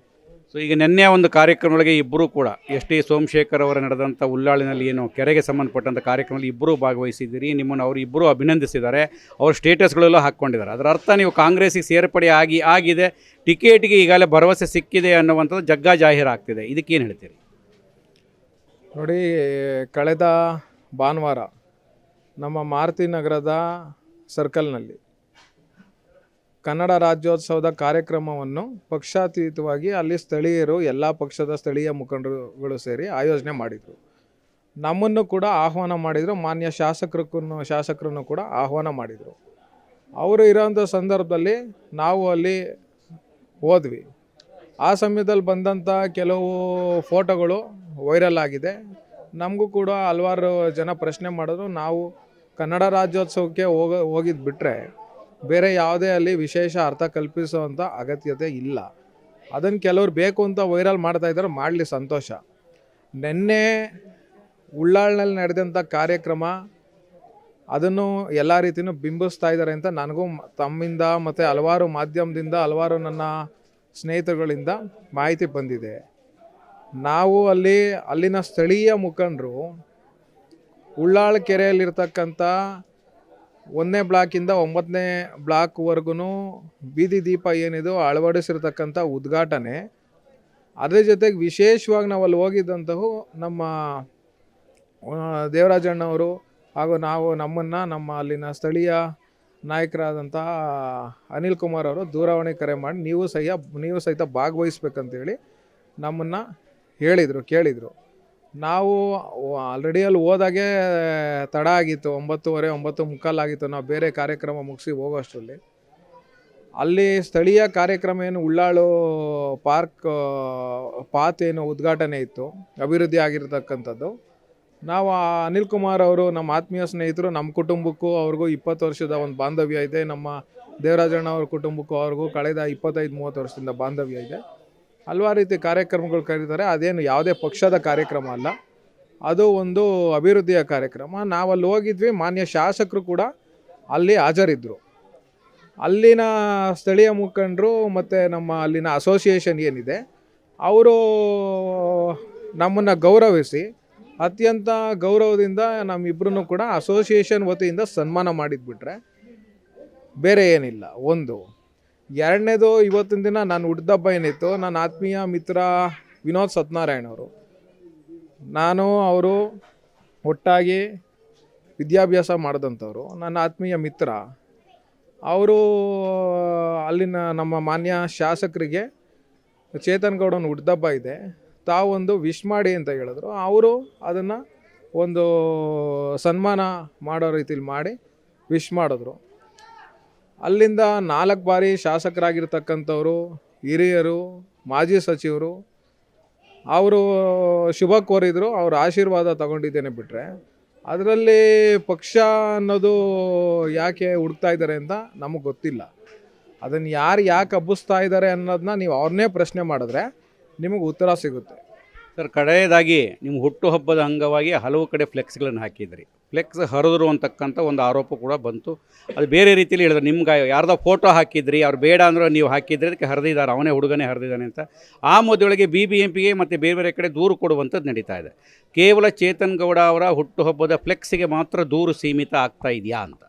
ಸೊ ಈಗ ನಿನ್ನೆ ಒಂದು ಕಾರ್ಯಕ್ರಮದೊಳಗೆ ಇಬ್ಬರೂ ಕೂಡ ಎಸ್ ಟಿ ಸೋಮಶೇಖರ್ ಅವರ ನಡೆದಂಥ ಉಳ್ಳಾಳಿನಲ್ಲಿ ಏನು ಕೆರೆಗೆ ಸಂಬಂಧಪಟ್ಟಂಥ ಕಾರ್ಯಕ್ರಮದಲ್ಲಿ ಇಬ್ಬರೂ ಭಾಗವಹಿಸಿದ್ದೀರಿ. ನಿಮ್ಮನ್ನು ಅವರು ಇಬ್ಬರೂ ಅಭಿನಂದಿಸಿದ್ದಾರೆ. ಅವ್ರ ಸ್ಟೇಟಸ್ಗಳೆಲ್ಲ ಹಾಕ್ಕೊಂಡಿದ್ದಾರೆ. ಅದರ ಅರ್ಥ ನೀವು ಕಾಂಗ್ರೆಸ್ಸಿಗೆ ಸೇರ್ಪಡೆ ಆಗಿ ಆಗಿದೆ. ಟಿಕೆಟ್ಗೆ ಈಗಾಗಲೇ ಭರವಸೆ ಸಿಕ್ಕಿದೆ ಅನ್ನುವಂಥದ್ದು ಜಗ್ಗ ಜಾಹೀರಾಗ್ತಿದೆ ಇದಕ್ಕೇನು ಹೇಳ್ತೀರಿ? ನೋಡಿ, ಕಳೆದ ಭಾನುವಾರ ನಮ್ಮ ಮಾರುತಿ ನಗರದ ಸರ್ಕಲ್ನಲ್ಲಿ ಕನ್ನಡ ರಾಜ್ಯೋತ್ಸವದ ಕಾರ್ಯಕ್ರಮವನ್ನು ಪಕ್ಷಾತೀತವಾಗಿ ಅಲ್ಲಿ ಸ್ಥಳೀಯರು, ಎಲ್ಲ ಪಕ್ಷದ ಸ್ಥಳೀಯ ಮುಖಂಡರುಗಳು ಸೇರಿ ಆಯೋಜನೆ ಮಾಡಿದರು. ನಮ್ಮನ್ನು ಕೂಡ ಆಹ್ವಾನ ಮಾಡಿದರು, ಮಾನ್ಯ ಶಾಸಕರಕ್ಕೂ ಶಾಸಕರನ್ನು ಕೂಡ ಆಹ್ವಾನ ಮಾಡಿದರು. ಅವರು ಇರೋಂಥ ಸಂದರ್ಭದಲ್ಲಿ ನಾವು ಅಲ್ಲಿ ಹೋದ್ವಿ. ಆ ಸಮಯದಲ್ಲಿ ಬಂದಂಥ ಕೆಲವು ಫೋಟೋಗಳು ವೈರಲ್ ಆಗಿದೆ. ನಮಗೂ ಕೂಡ ಹಲವಾರು ಜನ ಪ್ರಶ್ನೆ ಮಾಡಿದ್ರು. ನಾವು ಕನ್ನಡ ರಾಜ್ಯೋತ್ಸವಕ್ಕೆ ಹೋಗ ಹೋಗಿದ್ದು ಬಿಟ್ಟರೆ ಬೇರೆ ಯಾವುದೇ ಅಲ್ಲಿ ವಿಶೇಷ ಅರ್ಥ ಕಲ್ಪಿಸುವಂಥ ಅಗತ್ಯತೆ ಇಲ್ಲ. ಅದನ್ನು ಕೆಲವ್ರು ಬೇಕು ಅಂತ ವೈರಲ್ ಮಾಡ್ತಾ ಇದ್ದಾರೆ, ಮಾಡಲಿ ಸಂತೋಷ. ನಿನ್ನೆ ಉಳ್ಳಾಳ್ನಲ್ಲಿ ನಡೆದಂಥ ಕಾರ್ಯಕ್ರಮ, ಅದನ್ನು ಎಲ್ಲ ರೀತಿಯೂ ಬಿಂಬಿಸ್ತಾ ಇದ್ದಾರೆ ಅಂತ ನನಗೂ ತಮ್ಮಿಂದ ಮತ್ತು ಹಲವಾರು ಮಾಧ್ಯಮದಿಂದ, ಹಲವಾರು ನನ್ನ ಸ್ನೇಹಿತರುಗಳಿಂದ ಮಾಹಿತಿ ಬಂದಿದೆ. ನಾವು ಅಲ್ಲಿ, ಅಲ್ಲಿನ ಸ್ಥಳೀಯ ಮುಖಂಡರು ಉಳ್ಳಾಳ ಕೆರೆಯಲ್ಲಿರ್ತಕ್ಕಂಥ ಒಂದನೇ ಬ್ಲಾಕಿಂದ ಒಂಬತ್ತನೇ ಬ್ಲಾಕ್ವರೆಗೂ ಬೀದಿ ದೀಪ ಏನಿದು ಅಳವಡಿಸಿರ್ತಕ್ಕಂಥ ಉದ್ಘಾಟನೆ. ಅದರ ಜೊತೆಗೆ ವಿಶೇಷವಾಗಿ ನಾವು ಅಲ್ಲಿ ಹೋಗಿದ್ದಂತಹ ನಮ್ಮ ದೇವರಾಜಣ್ಣವರು ಹಾಗೂ ನಾವು ನಮ್ಮನ್ನು, ನಮ್ಮ ಅಲ್ಲಿನ ಸ್ಥಳೀಯ ನಾಯಕರಾದಂತಹ ಅನಿಲ್ ಕುಮಾರ್ ಅವರು ದೂರವಾಣಿ ಕರೆ ಮಾಡಿ ನೀವು ಸಹ ನೀವು ಸಹಿತ ಭಾಗವಹಿಸ್ಬೇಕಂತೇಳಿ ನಮ್ಮನ್ನು ಹೇಳಿದರು, ಕೇಳಿದರು. ನಾವು ಆಲ್ರೆಡಿ ಅಲ್ಲಿ ಹೋದಾಗೆ, ತಡ ಆಗಿತ್ತು. ಒಂಬತ್ತುವರೆ, ಒಂಬತ್ತು ಮುಕ್ಕಾಲಾಗಿತ್ತು ನಾವು ಬೇರೆ ಕಾರ್ಯಕ್ರಮ ಮುಗಿಸಿ ಹೋಗೋಷ್ಟರಲ್ಲಿ. ಅಲ್ಲಿ ಸ್ಥಳೀಯ ಕಾರ್ಯಕ್ರಮ ಏನು, ಉಳ್ಳಾಳು ಪಾರ್ಕ್ ಪಾತ್ ಏನು ಉದ್ಘಾಟನೆ ಇತ್ತು. ಅಭಿವೃದ್ಧಿ ಆಗಿರತಕ್ಕಂಥದ್ದು. ನಾವು ಅನಿಲ್ ಕುಮಾರ್ ಅವರು ನಮ್ಮ ಆತ್ಮೀಯ ಸ್ನೇಹಿತರು ನಮ್ಮ ಕುಟುಂಬಕ್ಕೂ ಅವ್ರಿಗೂ ಇಪ್ಪತ್ತು ವರ್ಷದ ಒಂದು ಬಾಂಧವ್ಯ ಇದೆ. ನಮ್ಮ ದೇವರಾಜಣ್ಣ ಅವ್ರ ಕುಟುಂಬಕ್ಕೂ ಅವ್ರಿಗೂ ಕಳೆದ ಇಪ್ಪತ್ತೈದು, ಮೂವತ್ತು ವರ್ಷದಿಂದ ಬಾಂಧವ್ಯ ಇದೆ. ಹಲವಾರು ರೀತಿ ಕಾರ್ಯಕ್ರಮಗಳು ಕರೀತಾರೆ. ಅದೇನು ಯಾವುದೇ ಪಕ್ಷದ ಕಾರ್ಯಕ್ರಮ ಅಲ್ಲ. ಅದು ಒಂದು ಅಭಿವೃದ್ಧಿಯ ಕಾರ್ಯಕ್ರಮ. ನಾವು ಅಲ್ಲಿ ಹೋಗಿದ್ವಿ, ಮಾನ್ಯ ಶಾಸಕರು ಕೂಡ ಅಲ್ಲಿ ಹಾಜರಿದ್ದರು ಅಲ್ಲಿನ ಸ್ಥಳೀಯ ಮುಖಂಡರು ಮತ್ತು ನಮ್ಮ ಅಲ್ಲಿನ ಅಸೋಸಿಯೇಷನ್ ಏನಿದೆ, ಅವರು ನಮ್ಮನ್ನು ಗೌರವಿಸಿ ಅತ್ಯಂತ ಗೌರವದಿಂದ ನಮ್ಮಿಬ್ಬರನ್ನು ಕೂಡ ಅಸೋಸಿಯೇಷನ್ ವತಿಯಿಂದ ಸನ್ಮಾನ ಮಾಡಿದ್ಬಿಟ್ರೆ ಬೇರೆ ಏನಿಲ್ಲ. ಒಂದು ಎರಡನೇದು ಇವತ್ತಿನ ದಿನ ನಾನು ಹುಟ್ಟಿದಬ್ಬ ಏನಿತ್ತು, ನನ್ನ ಆತ್ಮೀಯ ಮಿತ್ರ ವಿನೋದ್ ಸತ್ಯನಾರಾಯಣ ಅವರು. ನಾನು, ಅವರು ಒಟ್ಟಾಗಿ ವಿದ್ಯಾಭ್ಯಾಸ ಮಾಡಿದಂಥವ್ರು, ನನ್ನ ಆತ್ಮೀಯ ಮಿತ್ರ. ಅವರು ಅಲ್ಲಿನ ನಮ್ಮ ಮಾನ್ಯ ಶಾಸಕರಿಗೆ ಚೇತನ್ ಗೌಡನ ಹುಟ್ಟಿದಬ್ಬ ಇದೆ. ತಾವೊಂದು ವಿಶ್ ಮಾಡಿ ಅಂತ ಹೇಳಿದ್ರು. ಅವರು ಅದನ್ನು ಒಂದು ಸನ್ಮಾನ ಮಾಡೋ ರೀತಿಲಿ ಮಾಡಿ ವಿಶ್ ಮಾಡಿದ್ರು. ಅಲ್ಲಿಂದ ನಾಲ್ಕು ಬಾರಿ ಶಾಸಕರಾಗಿರ್ತಕ್ಕಂಥವರು, ಹಿರಿಯರು, ಮಾಜಿ ಸಚಿವರು, ಅವರು ಶುಭ ಕೋರಿದ್ರು, ಅವ್ರ ಆಶೀರ್ವಾದ ತಗೊಂಡಿದ್ದೇನೆ ಬಿಟ್ಟರೆ ಅದರಲ್ಲಿ ಪಕ್ಷ ಅನ್ನೋದು ಯಾಕೆ ಹುಡ್ತಾ ಇದ್ದಾರೆ ಅಂತ ನಮಗೆ ಗೊತ್ತಿಲ್ಲ. ಅದನ್ನು ಯಾರು ಯಾಕೆ ಹಬ್ಬಿಸ್ತಾ ಇದ್ದಾರೆ ಅನ್ನೋದನ್ನ ನೀವು ಅವ್ರನ್ನೇ ಪ್ರಶ್ನೆ ಮಾಡಿದ್ರೆ ನಿಮಗೆ ಉತ್ತರ ಸಿಗುತ್ತೆ. ಸರ್, ಕಡೆಯದಾಗಿ ನಿಮ್ಮ ಹುಟ್ಟುಹಬ್ಬದ ಅಂಗವಾಗಿ ಹಲವು ಕಡೆ ಫ್ಲೆಕ್ಸ್ಗಳನ್ನು ಹಾಕಿದ್ರಿ. ಫ್ಲೆಕ್ಸ್ ಹರಿದ್ರು ಅಂತಕ್ಕಂಥ ಒಂದು ಆರೋಪ ಕೂಡ ಬಂತು. ಅದು ಬೇರೆ ರೀತಿಯಲ್ಲಿ ಹೇಳಿದ್ರು ನಿಮ್ಗೆ ಯಾರ್ದೋ ಫೋಟೋ ಹಾಕಿದ್ರಿ, ಅವ್ರು ಬೇಡ ಅಂದ್ರೆ ನೀವು ಹಾಕಿದ್ರಿ, ಅದಕ್ಕೆ ಹರಿದಿದ್ದಾರೆ, ಅವನೇ ಹುಡುಗನೇ ಹರಿದಿದ್ದಾನೆ ಅಂತ. ಆ ಮಧ್ಯೊಳಗೆ ಬಿ ಬಿ ಎಂ ಪಿಗೆ ಮತ್ತು ಬೇರೆ ಬೇರೆ ಕಡೆ ದೂರು ಕೊಡುವಂಥದ್ದು ನಡೀತಾ ಇದೆ. ಕೇವಲ ಚೇತನ್ ಗೌಡ ಅವರ ಹುಟ್ಟುಹಬ್ಬದ ಫ್ಲೆಕ್ಸಿಗೆ ಮಾತ್ರ ದೂರು ಸೀಮಿತ ಆಗ್ತಾ ಇದೆಯಾ ಅಂತ.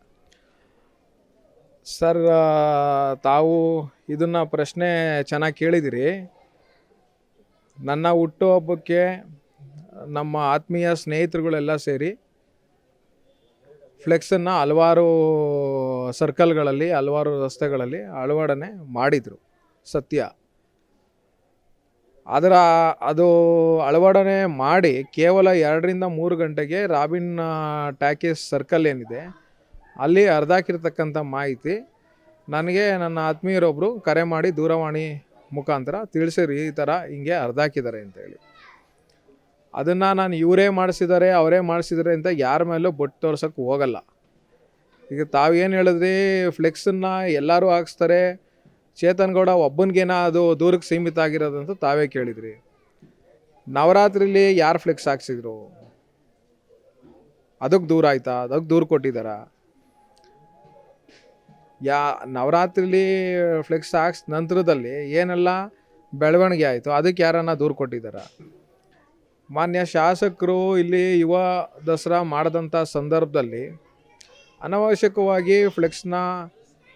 ಸರ್ ತಾವು ಇದನ್ನು ಪ್ರಶ್ನೆ ಚೆನ್ನಾಗಿ ಕೇಳಿದಿರಿ. ನನ್ನ ಹುಟ್ಟುಹಬ್ಬಕ್ಕೆ ನಮ್ಮ ಆತ್ಮೀಯ ಸ್ನೇಹಿತರುಗಳೆಲ್ಲ ಸೇರಿ ಫ್ಲೆಕ್ಸನ್ನು ಹಲವಾರು ಸರ್ಕಲ್ಗಳಲ್ಲಿ, ಹಲವಾರು ರಸ್ತೆಗಳಲ್ಲಿ ಅಳವಡನೆ ಮಾಡಿದರು ಸತ್ಯ. ಅದರ, ಅದು ಅಳವಡನೆ ಮಾಡಿ ಕೇವಲ ಎರಡರಿಂದ ಮೂರು ಗಂಟೆಗೆ ರಾಬಿನ್ ಟ್ಯಾಕೇಸ್ ಸರ್ಕಲ್ ಏನಿದೆ, ಅಲ್ಲಿ ಅರ್ಧಾಕಿರ್ತಕ್ಕಂಥ ಮಾಹಿತಿ ನನಗೆ ನನ್ನ ಆತ್ಮೀಯರೊಬ್ಬರು ಕರೆ ಮಾಡಿ ದೂರವಾಣಿ ಮುಖಾಂತರ ತಿಳಿಸಿರಿ, ಈ ಥರ ಹಿಂಗೆ ಅರ್ಧಾಕಿದ್ದಾರೆ ಅಂತೇಳಿ. ಅದನ್ನು ನಾನು ಇವರೇ ಮಾಡಿಸಿದ್ದಾರೆ ಅವರೇ ಮಾಡಿಸಿದ್ದಾರೆ ಅಂತ ಯಾರ ಮೇಲೂ ಬೊಟ್ಟು ತೋರ್ಸೋಕ್ಕೆ ಹೋಗಲ್ಲ. ಈಗ ತಾವೇನು ಹೇಳಿದ್ರಿ ಫ್ಲೆಕ್ಸನ್ನು ಎಲ್ಲರೂ ಹಾಕ್ಸ್ತಾರೆ, ಚೇತನ್ ಗೌಡ ಒಬ್ಬನಿಗೇನ ಅದು ದೂರಕ್ಕೆ ಸೀಮಿತ ಆಗಿರೋದಂತ ತಾವೇ ಕೇಳಿದ್ರಿ. ನವರಾತ್ರಿಲಿ ಯಾರು ಫ್ಲೆಕ್ಸ್ ಹಾಕ್ಸಿದ್ರು? ಅದಕ್ಕೆ ದೂರ ಆಯ್ತಾ? ಅದಕ್ಕೆ ದೂರ ಕೊಟ್ಟಿದ್ದಾರ ಯಾ, ನವರಾತ್ರಿಲಿ ಫ್ಲೆಕ್ಸ್ ಹಾಕ್ಸ್ ನಂತರದಲ್ಲಿ ಏನೆಲ್ಲ ಬೆಳವಣಿಗೆ ಆಯಿತು ಅದಕ್ಕೆ ಯಾರನ್ನ ದೂರು ಕೊಟ್ಟಿದ್ದಾರ ಮಾನ್ಯ ಶಾಸಕರು ಇಲ್ಲಿ ಯುವ ದಸರಾ ಮಾಡಿದಂಥ ಸಂದರ್ಭದಲ್ಲಿ ಅನವಶ್ಯಕವಾಗಿ ಫ್ಲೆಕ್ಸ್ನ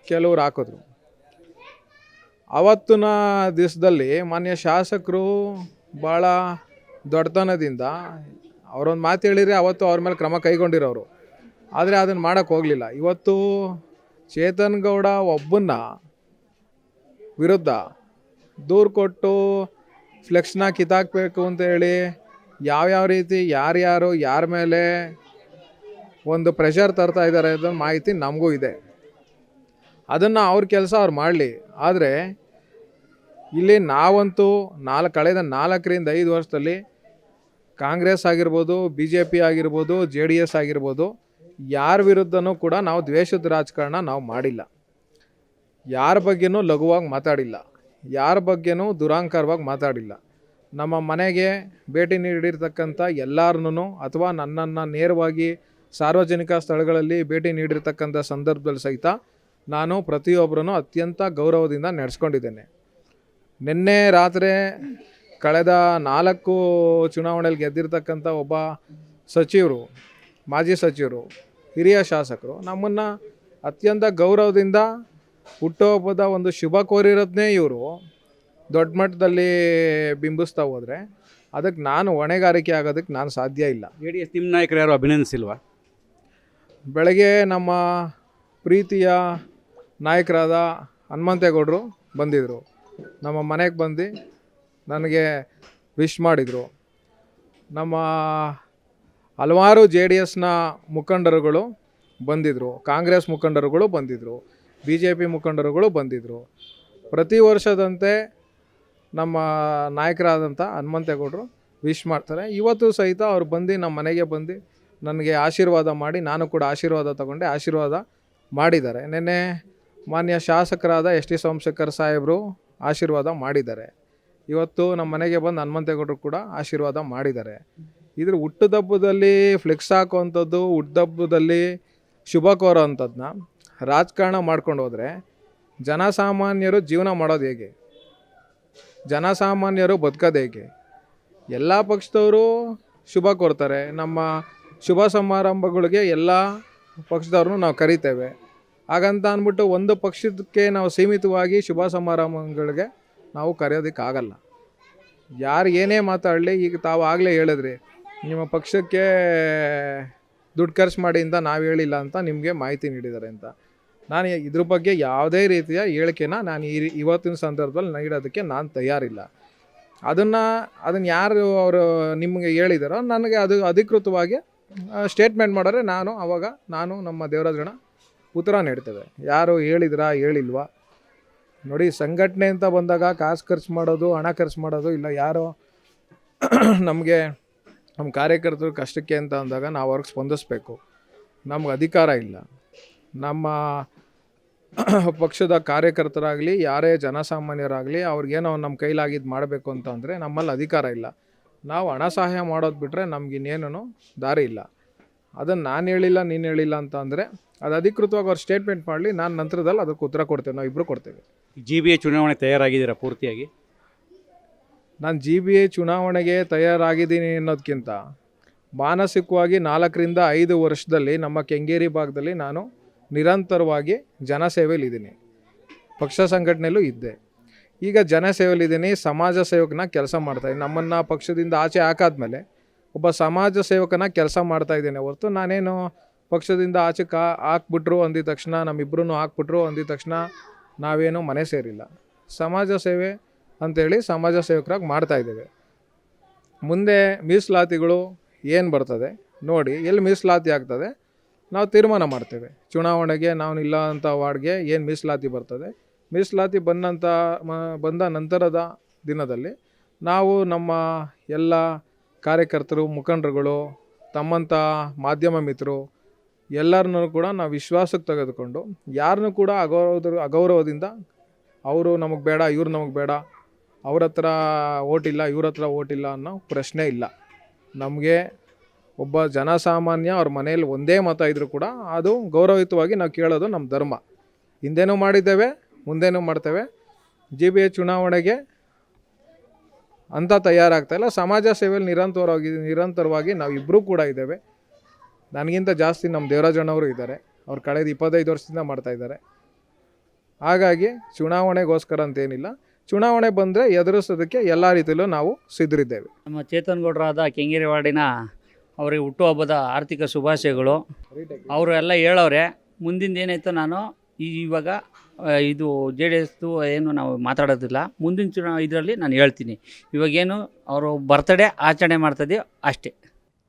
ಕೆಲವರು ಹಾಕಿದ್ರು. ಅವತ್ತಿನ ದಿವಸದಲ್ಲಿ ಮಾನ್ಯ ಶಾಸಕರು ಭಾಳ ದೊಡ್ಡತನದಿಂದ ಅವರೊಂದು ಮಾತು ಹೇಳಿದರೆ ಅವತ್ತು ಅವ್ರ ಮೇಲೆ ಕ್ರಮ ಕೈಗೊಂಡಿರೋರು. ಆದರೆ ಅದನ್ನು ಮಾಡೋಕ್ಕೆ ಹೋಗಲಿಲ್ಲ. ಇವತ್ತು ಚೇತನ್ ಗೌಡ ಒಬ್ಬನ್ನ ವಿರುದ್ಧ ದೂರು ಕೊಟ್ಟು ಫ್ಲೆಕ್ಸ್ನ ಕಿತ್ತಾಕಬೇಕು ಅಂತ ಹೇಳಿ ಯಾವ್ಯಾವ ರೀತಿ, ಯಾರ್ಯಾರು, ಯಾರ ಮೇಲೆ ಒಂದು ಪ್ರೆಷರ್ ತರ್ತಾ ಇದ್ದಾರೆ ಅನ್ನೋ ಮಾಹಿತಿ ನಮಗೂ ಇದೆ. ಅದನ್ನು ಅವ್ರ ಕೆಲಸ ಅವ್ರು ಮಾಡಲಿ. ಆದರೆ ಇಲ್ಲಿ ನಾವಂತೂ ನಾಲ್ಕು ಕಳೆದ ನಾಲ್ಕರಿಂದ ಐದು ವರ್ಷದಲ್ಲಿ ಕಾಂಗ್ರೆಸ್ ಆಗಿರ್ಬೋದು ಬಿ ಜೆ ಪಿ ಆಗಿರ್ಬೋದು ಜೆ ಡಿ ಎಸ್ ಆಗಿರ್ಬೋದು, ಯಾರ ವಿರುದ್ಧನೂ ಕೂಡ ನಾವು ದ್ವೇಷದ ರಾಜಕಾರಣ ನಾವು ಮಾಡಿಲ್ಲ. ಯಾರ ಬಗ್ಗೆನೂ ಲಘುವಾಗಿ ಮಾತಾಡಿಲ್ಲ. ಯಾರ ಬಗ್ಗೆನೂ ದುರಾಂಕಾರವಾಗಿ ಮಾತಾಡಿಲ್ಲ. ನಮ್ಮ ಮನೆಗೆ ಭೇಟಿ ನೀಡಿರ್ತಕ್ಕಂಥ ಎಲ್ಲರನ್ನೂ ಅಥವಾ ನನ್ನನ್ನು ನೇರವಾಗಿ ಸಾರ್ವಜನಿಕ ಸ್ಥಳಗಳಲ್ಲಿ ಭೇಟಿ ನೀಡಿರ್ತಕ್ಕಂಥ ಸಂದರ್ಭದಲ್ಲಿ ಸಹಿತ ನಾನು ಪ್ರತಿಯೊಬ್ಬರನ್ನು ಅತ್ಯಂತ ಗೌರವದಿಂದ ನಡೆಸ್ಕೊಂಡಿದ್ದೇನೆ. ನಿನ್ನೆ ರಾತ್ರಿ ಕಳೆದ ನಾಲ್ಕು ಚುನಾವಣೆಯಲ್ಲಿ ಗೆದ್ದಿರ್ತಕ್ಕಂಥ ಒಬ್ಬ ಸಚಿವರು, ಮಾಜಿ ಸಚಿವರು, ಹಿರಿಯ ಶಾಸಕರು ನಮ್ಮನ್ನು ಅತ್ಯಂತ ಗೌರವದಿಂದ ಹುಟ್ಟುಹಬ್ಬದ ಒಂದು ಶುಭ ಕೋರಿರೋದನ್ನೇ ಇವರು. ದೊಡ್ಡ ಮಟ್ಟದಲ್ಲಿ ಬಿಂಬಿಸ್ತಾ ಹೋದರೆ ಅದಕ್ಕೆ ನಾನು ಹೊಣೆಗಾರಿಕೆ ಆಗೋದಕ್ಕೆ ನಾನು ಸಾಧ್ಯ ಇಲ್ಲ. ಜೆ ಡಿ ಎಸ್ ನಿಮ್ಮ ನಾಯಕರು ಯಾರು ಅಭಿನಂದಿಸಿಲ್ವಾ? ಬೆಳಗ್ಗೆ ನಮ್ಮ ಪ್ರೀತಿಯ ನಾಯಕರಾದ ಹನುಮಂತೇಗೌಡರು ಬಂದಿದ್ದರು ನಮ್ಮ ಮನೆಗೆ ಬಂದು ನನಗೆ ವಿಶ್ ಮಾಡಿದರು. ನಮ್ಮ ಹಲವಾರು ಜೆ ಡಿ ಎಸ್ನ ಮುಖಂಡರುಗಳು ಬಂದಿದ್ದರು ಕಾಂಗ್ರೆಸ್ ಮುಖಂಡರುಗಳು ಬಂದಿದ್ದರು ಬಿ ಜೆ ಪಿ ಮುಖಂಡರುಗಳು ಬಂದಿದ್ದರು ಪ್ರತಿ ವರ್ಷದಂತೆ ನಮ್ಮ ನಾಯಕರಾದಂಥ ಹನುಮಂತೇಗೌಡರು ವಿಶ್ ಮಾಡ್ತಾರೆ. ಇವತ್ತು ಸಹಿತ ಅವ್ರು ಬಂದು ನಮ್ಮ ಮನೆಗೆ ಬಂದು ನನಗೆ ಆಶೀರ್ವಾದ ಮಾಡಿ ನಾನು ಕೂಡ ಆಶೀರ್ವಾದ ತಗೊಂಡೆ, ಆಶೀರ್ವಾದ ಮಾಡಿದ್ದಾರೆ. ನಿನ್ನೆ ಮಾನ್ಯ ಶಾಸಕರಾದ ಎಸ್ ಟಿ ಸೋಮಶೇಖರ್ ಸಾಹೇಬರು ಆಶೀರ್ವಾದ ಮಾಡಿದ್ದಾರೆ. ಇವತ್ತು ನಮ್ಮ ಮನೆಗೆ ಬಂದು ಹನುಮಂತೇಗೌಡರು ಕೂಡ ಆಶೀರ್ವಾದ ಮಾಡಿದ್ದಾರೆ. ಇದ್ರ ಹುಟ್ಟುದಬ್ಬದಲ್ಲಿ ಫ್ಲೆಕ್ಸ್ ಹಾಕುವಂಥದ್ದು, ಹುಟ್ಟುದಬ್ಬದಲ್ಲಿ ಶುಭ ಕೋರೋ ಅಂಥದ್ದನ್ನ ರಾಜಕಾರಣ ಮಾಡ್ಕೊಂಡು ಹೋದರೆ ಜನಸಾಮಾನ್ಯರು ಜೀವನ ಮಾಡೋದು ಹೇಗೆ? ಜನಸಾಮಾನ್ಯರು ಬದುಕೋದು ಹೇಗೆ? ಎಲ್ಲ ಪಕ್ಷದವರು ಶುಭ ಕೋರ್ತಾರೆ. ನಮ್ಮ ಶುಭ ಸಮಾರಂಭಗಳಿಗೆ ಎಲ್ಲ ಪಕ್ಷದವ್ರನ್ನೂ ನಾವು ಕರಿತೇವೆ. ಹಾಗಂತ ಅಂದ್ಬಿಟ್ಟು ಒಂದು ಪಕ್ಷಕ್ಕೆ ನಾವು ಸೀಮಿತವಾಗಿ ಶುಭ ಸಮಾರಂಭಗಳಿಗೆ ನಾವು ಕರೆಯೋದಕ್ಕಾಗಲ್ಲ. ಯಾರು ಏನೇ ಮಾತಾಡಲಿ, ಈಗ ತಾವು ಆಗಲೇ ಹೇಳಿದ್ರಿ, ನಿಮ್ಮ ಪಕ್ಷಕ್ಕೆ ದುಡ್ಡು ಖರ್ಚು ಮಾಡಿ ಅಂತ ನಾವು ಹೇಳಿಲ್ಲ ಅಂತ ನಿಮಗೆ ಮಾಹಿತಿ ನೀಡಿದ್ದಾರೆ ಅಂತ. ನಾನು ಇದ್ರ ಬಗ್ಗೆ ಯಾವುದೇ ರೀತಿಯ ಹೇಳಿಕೆನ ನಾನು ಈ ಇವತ್ತಿನ ಸಂದರ್ಭದಲ್ಲಿ ನೀಡೋದಕ್ಕೆ ನಾನು ತಯಾರಿಲ್ಲ. ಅದನ್ನು ಅದನ್ನು ಯಾರು ಅವರು ನಿಮಗೆ ಹೇಳಿದಾರೋ ನನಗೆ ಅದು ಅಧಿಕೃತವಾಗಿ ಸ್ಟೇಟ್ಮೆಂಟ್ ಮಾಡಿದ್ರೆ ನಾನು ಅವಾಗ ನಾನು ನಮ್ಮ ದೇವರಾಜಣ್ಣ ಉತ್ತರ ನೀಡ್ತೇವೆ. ಯಾರು ಹೇಳಿದ್ರಾ, ಹೇಳಿಲ್ವಾ? ನೋಡಿ, ಸಂಘಟನೆ ಅಂತ ಬಂದಾಗ ಕಾಸು ಖರ್ಚು ಮಾಡೋದು, ಹಣ ಖರ್ಚು ಮಾಡೋದು ಇಲ್ಲ, ಯಾರೋ [CLEARS THROAT] ನಮಗೆ ನಮ್ಮ ಕಾರ್ಯಕರ್ತರು ಕಷ್ಟಕ್ಕೆ ಅಂತ ಅಂದಾಗ ನಾವು ಅವ್ರಿಗೆ ಸ್ಪಂದಿಸ್ಬೇಕು. ನಮ್ಗೆ ಅಧಿಕಾರ ಇಲ್ಲ. ನಮ್ಮ [COUGHS] ಪಕ್ಷದ ಕಾರ್ಯಕರ್ತರಾಗಲಿ ಯಾರೇ ಜನಸಾಮಾನ್ಯರಾಗಲಿ ಅವ್ರಿಗೇನೋ ನಮ್ಮ ಕೈಲಾಗಿದ್ದು ಮಾಡಬೇಕು ಅಂತ ಅಂದರೆ ನಮ್ಮಲ್ಲಿ ಅಧಿಕಾರ ಇಲ್ಲ. ನಾವು ಹಣ ಸಹಾಯ ಮಾಡೋದು ಬಿಟ್ಟರೆ ನಮಗಿನ್ನೇನೂ ದಾರಿ ಇಲ್ಲ. ಅದನ್ನು ನಾನು ಹೇಳಿಲ್ಲ ನೀನು ಹೇಳಿಲ್ಲ ಅಂತ ಅಂದರೆ ಅದು ಅಧಿಕೃತವಾಗಿ ಅವ್ರು ಸ್ಟೇಟ್ಮೆಂಟ್ ಮಾಡಲಿ ನಾನು ನಂತರದಲ್ಲಿ ಅದಕ್ಕೆ ಉತ್ತರ ಕೊಡ್ತೇವೆ ನಾವು ಇಬ್ಬರು ಕೊಡ್ತೇವೆ. ಜಿ ಬಿ ಎ ಚುನಾವಣೆ ತಯಾರಾಗಿದ್ದೀರಾ ಪೂರ್ತಿಯಾಗಿ? ನಾನು ಜಿ ಬಿ ಎ ಚುನಾವಣೆಗೆ ತಯಾರಾಗಿದ್ದೀನಿ ಅನ್ನೋದಕ್ಕಿಂತ ಮಾನಸಿಕವಾಗಿ ನಾಲ್ಕರಿಂದ ಐದು ವರ್ಷದಲ್ಲಿ ನಮ್ಮ ಕೆಂಗೇರಿ ಭಾಗದಲ್ಲಿ ನಾನು ನಿರಂತರವಾಗಿ ಜನಸೇವೆಯಲ್ಲಿದ್ದೀನಿ. ಪಕ್ಷ ಸಂಘಟನೆಯಲ್ಲೂ ಇದ್ದೆ. ಈಗ ಜನಸೇವೆಯಲ್ಲಿದ್ದೀನಿ, ಸಮಾಜ ಸೇವಕನ ಕೆಲಸ ಮಾಡ್ತಾಯಿದ್ದೀನಿ ನಮ್ಮನ್ನು ಪಕ್ಷದಿಂದ ಆಚೆ ಹಾಕಾದ್ಮೇಲೆ ಒಬ್ಬ ಸಮಾಜ ಸೇವಕನ ಕೆಲಸ ಮಾಡ್ತಾ ಇದ್ದೇನೆ. ಹೊರತು ನಾನೇನು ಪಕ್ಷದಿಂದ ಆಚೆ ಕಾ, ಹಾಕ್ಬಿಟ್ರು ಅಂದಿದ ತಕ್ಷಣ ನಮ್ಮಿಬ್ಬರೂ ಹಾಕ್ಬಿಟ್ರು ಅಂದಿದ ತಕ್ಷಣ ನಾವೇನು ಮನೆ ಸೇರಿಲ್ಲ. ಸಮಾಜ ಸೇವೆ ಅಂತೇಳಿ ಸಮಾಜ ಸೇವಕರಾಗಿ ಮಾಡ್ತಾಯಿದ್ದೇವೆ ಮುಂದೆ ಮೀಸಲಾತಿಗಳು ಏನು ಬರ್ತದೆ ನೋಡಿ, ಎಲ್ಲಿ ಮೀಸಲಾತಿ ಆಗ್ತದೆ? ನಾವು ತೀರ್ಮಾನ ಮಾಡ್ತೇವೆ. ಚುನಾವಣೆಗೆ ನಾವು ಇಲ್ಲ ಅಂತ ವಾರ್ಡ್ಗೆ ಏನು ಮೀಸಲಾತಿ ಬರ್ತದೆ? ಮೀಸಲಾತಿ ಬಂದಂಥ ಮ- ಬಂದ ನಂತರದ ದಿನದಲ್ಲಿ ನಾವು ನಮ್ಮ ಎಲ್ಲ ಕಾರ್ಯಕರ್ತರು, ಮುಖಂಡರುಗಳು ತಮ್ಮಂಥ ಮಾಧ್ಯಮ ಮಿತ್ರರು ಎಲ್ಲರನ್ನೂ ಕೂಡ ನಾವು ವಿಶ್ವಾಸಕ್ಕೆ ತೆಗೆದುಕೊಂಡು ಯಾರನ್ನೂ ಕೂಡ ಅಗೌರವದ ಅಗೌರವದಿಂದ ಅವರು ನಮಗೆ ಬೇಡ, ಇವ್ರು ನಮಗೆ ಬೇಡ, ಅವ್ರ ಹತ್ರ ಓಟಿಲ್ಲ ಇವ್ರ ಹತ್ರ ಓಟಿಲ್ಲ ಅನ್ನೋ ಪ್ರಶ್ನೆ ಇಲ್ಲ. ನಮಗೆ ಒಬ್ಬ ಜನಸಾಮಾನ್ಯ ಅವ್ರ ಮನೆಯಲ್ಲಿ ಒಂದೇ ಮತ ಇದ್ದರೂ ಕೂಡ ಅದು ಗೌರವಯುತವಾಗಿ ನಾವು ಕೇಳೋದು ನಮ್ಮ ಧರ್ಮ. ಹಿಂದೆನೂ ಮಾಡಿದ್ದೇವೆ, ಮುಂದೇನೂ ಮಾಡ್ತೇವೆ. ಜಿ ಬಿ ಎ ಚುನಾವಣೆಗೆ ಅಂತ ತಯಾರಾಗ್ತಾ ಇಲ್ಲ. ಸಮಾಜ ಸೇವೆಯಲ್ಲಿ ನಿರಂತರವಾಗಿ ನಿರಂತರವಾಗಿ ನಾವು ಇಬ್ಬರೂ ಕೂಡ ಇದ್ದೇವೆ. ನನಗಿಂತ ಜಾಸ್ತಿ ನಮ್ಮ ದೇವರಾಜಣ್ಣವರು ಇದ್ದಾರೆ. ಅವ್ರು ಕಳೆದ ಇಪ್ಪತ್ತೈದು ವರ್ಷದಿಂದ ಮಾಡ್ತಾ ಇದ್ದಾರೆ. ಹಾಗಾಗಿ ಚುನಾವಣೆಗೋಸ್ಕರ ಅಂತೇನಿಲ್ಲ. ಚುನಾವಣೆ ಬಂದರೆ ಎದುರಿಸೋದಕ್ಕೆ ಎಲ್ಲ ರೀತಿಯಲ್ಲೂ ನಾವು ಸಿದ್ಧರಿದ್ದೇವೆ. ನಮ್ಮ ಚೇತನ್ ಗೌಡರಾದ ಕೆಂಗೇರಿ ವಾರ್ಡಿನ ಅವರಿಗೆ ಹುಟ್ಟುಹಬ್ಬದ ಆರ್ಥಿಕ ಶುಭಾಶಯಗಳು. ಅವರು ಎಲ್ಲ ಹೇಳೋರೆ, ಮುಂದಿಂದ ಏನಾಯ್ತು ನಾನು ಈ- ಇವಾಗ ಇದು ಜೆ ಡಿ ಎಸ್ದು ಏನು ನಾವು ಮಾತಾಡೋದಿಲ್ಲ. ಮುಂದಿನ ಚುನಾ ಇದರಲ್ಲಿ ನಾನು ಹೇಳ್ತೀನಿ. ಇವಾಗೇನು ಅವರು ಬರ್ತಡೇ ಆಚರಣೆ ಮಾಡ್ತಿದ್ದೀವಿ ಅಷ್ಟೇ.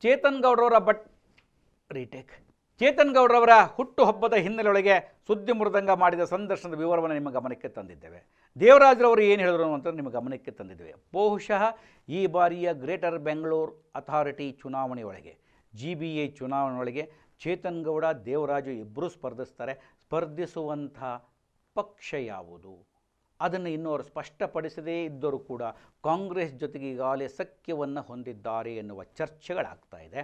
ಚೇತನ್ ಗೌಡ್ರವರ ಬಟ್ ರೀಟೇಕ್ ಚೇತನ್ ಗೌಡ್ರವರ ಹುಟ್ಟುಹಬ್ಬದ ಹಿನ್ನೆಲೆಯೊಳಗೆ ಸುದ್ದಿ ಮೃದಂಗ ಮಾಡಿದ ಸಂದರ್ಶನದ ವಿವರವನ್ನು ನಿಮ್ಮ ಗಮನಕ್ಕೆ ತಂದಿದ್ದೇವೆ. ದೇವರಾಜರವರು ಏನು ಹೇಳಿದ್ರು ಅಂತ ನಿಮ್ಮ ಗಮನಕ್ಕೆ ತಂದಿದ್ದೇವೆ. ಬಹುಶಃ ಈ ಬಾರಿಯ ಗ್ರೇಟರ್ ಬೆಂಗಳೂರು ಅಥಾರಿಟಿ ಚುನಾವಣೆಯೊಳಗೆ, ಜಿ ಬಿ ಎ ಚುನಾವಣೆಯೊಳಗೆ ಚೇತನ್ ಗೌಡ, ದೇವರಾಜು ಇಬ್ಬರೂ ಸ್ಪರ್ಧಿಸ್ತಾರೆ. ಸ್ಪರ್ಧಿಸುವಂಥ ಪಕ್ಷ ಯಾವುದು? ಅದನ್ನು ಇನ್ನೂ ಅವರು ಸ್ಪಷ್ಟಪಡಿಸದೇ ಇದ್ದರೂ ಕೂಡ ಕಾಂಗ್ರೆಸ್ ಜೊತೆಗೆ ಈಗಾಗಲೇ ಸಖ್ಯವನ್ನು ಹೊಂದಿದ್ದಾರೆ ಎನ್ನುವ ಚರ್ಚೆಗಳಾಗ್ತಾ ಇದೆ.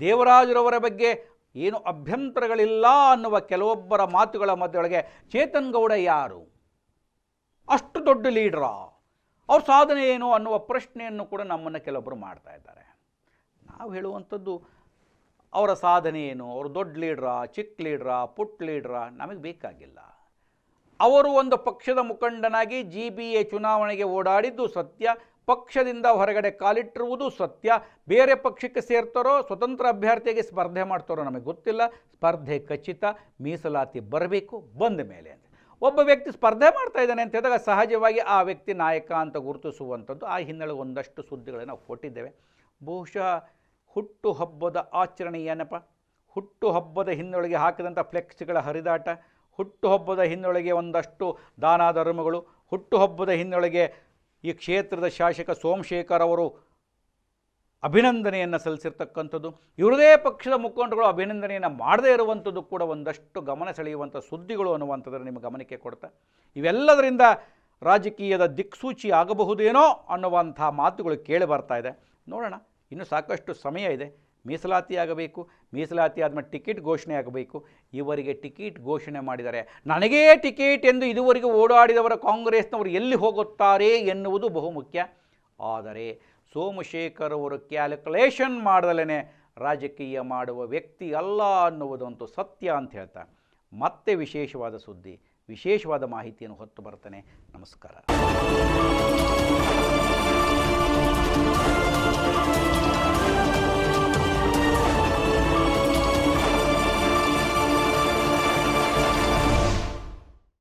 ದೇವರಾಜರವರ ಬಗ್ಗೆ ಏನು ಅಭ್ಯಂತರಗಳಿಲ್ಲ ಅನ್ನುವ ಕೆಲವೊಬ್ಬರ ಮಾತುಗಳ ಮಧ್ಯೊಳಗೆ ಚೇತನ್ ಗೌಡ ಯಾರು? ಅಷ್ಟು ದೊಡ್ಡ ಲೀಡ್ರಾ. ಅವ್ರ ಸಾಧನೆ ಏನು ಅನ್ನುವ ಪ್ರಶ್ನೆಯನ್ನು ಕೂಡ ನಮ್ಮನ್ನು ಕೆಲವೊಬ್ಬರು ಮಾಡ್ತಾ ಇದ್ದಾರೆ. ನಾವು ಹೇಳುವಂಥದ್ದು ಅವರ ಸಾಧನೆ ಏನು? ಅವರು ದೊಡ್ಡ ಲೀಡ್ರಾ, ಚಿಕ್ಕ ಲೀಡ್ರಾ ಪುಟ್ ಲೀಡ್ರಾ ನಮಗೆ ಬೇಕಾಗಿಲ್ಲ. ಅವರು ಒಂದು ಪಕ್ಷದ ಮುಖಂಡನಾಗಿ ಜಿ ಬಿ ಎ ಚುನಾವಣೆಗೆ ಓಡಾಡಿದ್ದು ಸತ್ಯ. ಪಕ್ಷದಿಂದ ಹೊರಗಡೆ ಕಾಲಿಟ್ಟಿರುವುದು ಸತ್ಯ. ಬೇರೆ ಪಕ್ಷಕ್ಕೆ ಸೇರ್ತಾರೋ ಸ್ವತಂತ್ರ ಅಭ್ಯರ್ಥಿಯಾಗಿ ಸ್ಪರ್ಧೆ ಮಾಡ್ತಾರೋ ನಮಗೆ ಗೊತ್ತಿಲ್ಲ. ಸ್ಪರ್ಧೆ ಖಚಿತ, ಮೀಸಲಾತಿ ಬರಬೇಕು, ಬಂದ ಮೇಲೆ ಅಂತ. ಒಬ್ಬ ವ್ಯಕ್ತಿ ಸ್ಪರ್ಧೆ ಮಾಡ್ತಾ ಇದ್ದಾನೆ ಅಂತ ಹೇಳಿದಾಗ ಸಹಜವಾಗಿ ಆ ವ್ಯಕ್ತಿ ನಾಯಕ ಅಂತ ಗುರುತಿಸುವಂಥದ್ದು. ಆ ಹಿನ್ನೆಲೆ ಒಂದಷ್ಟು ಸುದ್ದಿಗಳನ್ನು ನಾವು ಕೊಟ್ಟಿದ್ದೇವೆ. ಬಹುಶಃ ಹುಟ್ಟುಹಬ್ಬದ ಆಚರಣೆ ಏನಪ್ಪ? ಹುಟ್ಟುಹಬ್ಬದ ಹಿನ್ನೊಳಗೆ ಹಾಕಿದಂಥ ಫ್ಲೆಕ್ಸ್ಗಳ ಹರಿದಾಟ, ಹುಟ್ಟುಹಬ್ಬದ ಹಿನ್ನೊಳಗೆ ಒಂದಷ್ಟು ದಾನ ಧರ್ಮಗಳು ಹುಟ್ಟುಹಬ್ಬದ ಹಿನ್ನೊಳಗೆ ಈ ಕ್ಷೇತ್ರದ ಶಾಸಕ ಸೋಮಶೇಖರ್ ಅವರು ಅಭಿನಂದನೆಯನ್ನು ಸಲ್ಲಿಸಿರ್ತಕ್ಕಂಥದ್ದು. ಇವರದೇ ಪಕ್ಷದ ಮುಖಂಡರುಗಳು ಅಭಿನಂದನೆಯನ್ನು ಮಾಡದೇ ಇರುವಂಥದ್ದು ಕೂಡ ಒಂದಷ್ಟು ಗಮನ ಸೆಳೆಯುವಂಥ ಸುದ್ದಿಗಳು ಅನ್ನುವಂಥದ್ದನ್ನು ನಿಮ್ಮ ಗಮನಕ್ಕೆ ಕೊಡ್ತಾ ಇವೆಲ್ಲದರಿಂದ ರಾಜಕೀಯದ ದಿಕ್ಸೂಚಿ ಆಗಬಹುದೇನೋ ಅನ್ನುವಂಥ ಮಾತುಗಳು ಕೇಳಿ ಬರ್ತಾ ಇದೆ. ನೋಡೋಣ, ಇನ್ನು ಸಾಕಷ್ಟು ಸಮಯ ಇದೆ. ಮೀಸಲಾತಿ ಆಗಬೇಕು ಮೀಸಲಾತಿ ಆದಮೇಲೆ ಟಿಕೆಟ್ ಘೋಷಣೆ ಆಗಬೇಕು. ಇವರಿಗೆ ಟಿಕೆಟ್ ಘೋಷಣೆ ಮಾಡಿದ್ದಾರೆ ನನಗೇ ಟಿಕೆಟ್ ಎಂದು ಇದುವರೆಗೂ ಓಡಾಡಿದವರ ಕಾಂಗ್ರೆಸ್ನವರು ಎಲ್ಲಿ ಹೋಗುತ್ತಾರೆ ಎನ್ನುವುದು ಬಹುಮುಖ್ಯ ಆದರೆ ಸೋಮಶೇಖರ್ ಅವರು ಕ್ಯಾಲ್ಕುಲೇಷನ್ ಮಾಡದಲೇ ರಾಜಕೀಯ ಮಾಡುವ ವ್ಯಕ್ತಿ ಅಲ್ಲ ಅನ್ನುವುದಂತೂ ಸತ್ಯ ಅಂತ ಹೇಳ್ತಾ ಮತ್ತೆ ವಿಶೇಷವಾದ ಸುದ್ದಿ, ವಿಶೇಷವಾದ ಮಾಹಿತಿಯನ್ನು ಹೊತ್ತು ಬರ್ತೇನೆ ನಮಸ್ಕಾರ.